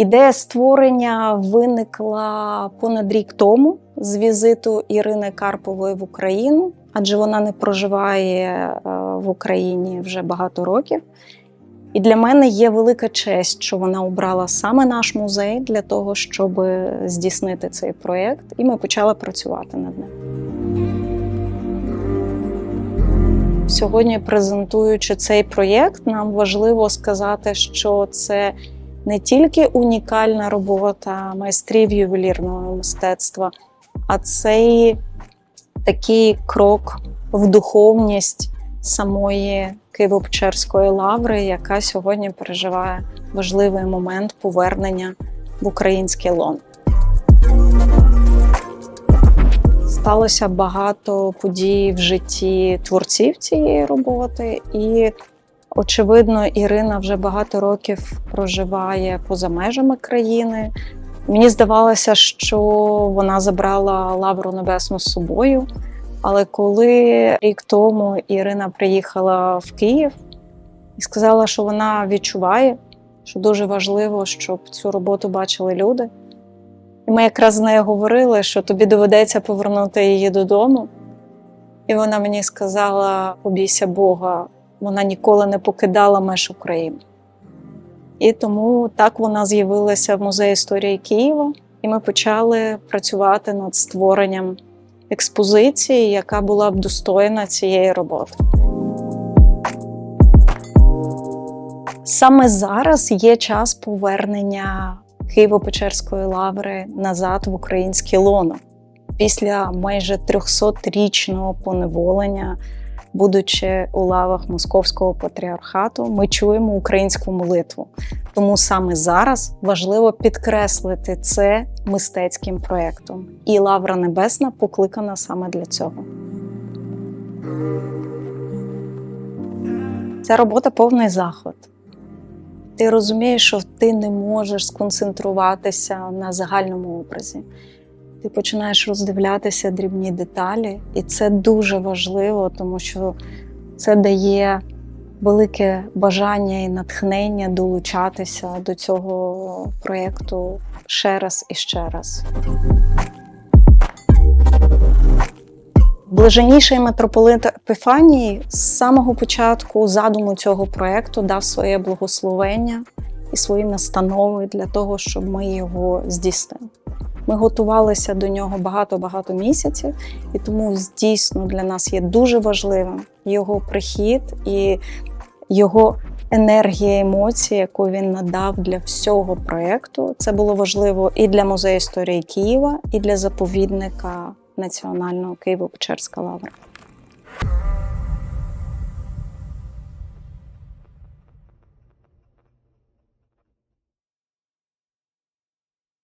Ідея створення виникла понад рік тому з візиту Ірини Карпової в Україну, адже вона не проживає е, в Україні вже багато років. І для мене є велика честь, що вона обрала саме наш музей для того, щоб здійснити цей проєкт, і ми почали працювати над ним. Сьогодні, презентуючи цей проєкт, нам важливо сказати, що це не тільки унікальна робота майстрів ювелірного мистецтва, а це і такий крок в духовність самої Києво-Печерської лаври, яка сьогодні переживає важливий момент повернення в український лон. Сталося багато подій в житті творців цієї роботи, і очевидно, Ірина вже багато років проживає поза межами країни. Мені здавалося, що вона забрала Лавру Небесну з собою. Але коли рік тому Ірина приїхала в Київ і сказала, що вона відчуває, що дуже важливо, щоб цю роботу бачили люди. І ми якраз з нею говорили, що тобі доведеться повернути її додому. І вона мені сказала: побійся Бога, вона ніколи не покидала меж України. І тому так вона з'явилася в музеї історії Києва, і ми почали працювати над створенням експозиції, яка була б достойна цієї роботи. Саме зараз є час повернення Києво-Печерської лаври назад в українське лоно. Після майже 300-річного поневолення, будучи у лавах Московського патріархату, ми чуємо українську молитву. Тому саме зараз важливо підкреслити це мистецьким проєктом. І Лавра Небесна покликана саме для цього. Ця робота повний захват. Ти розумієш, що ти не можеш сконцентруватися на загальному образі. Ти починаєш роздивлятися дрібні деталі, і це дуже важливо, тому що це дає велике бажання і натхнення долучатися до цього проєкту ще раз і ще раз. Блаженніший митрополит Епіфаній з самого початку задуму цього проєкту дав своє благословення і свої настанови для того, щоб ми його здійснили. Ми готувалися до нього багато-багато місяців, і тому дійсно для нас є дуже важливим його прихід і його енергія емоції, яку він надав для всього проєкту. Це було важливо і для музею історії Києва, і для заповідника національного Києво-Печерська лавра.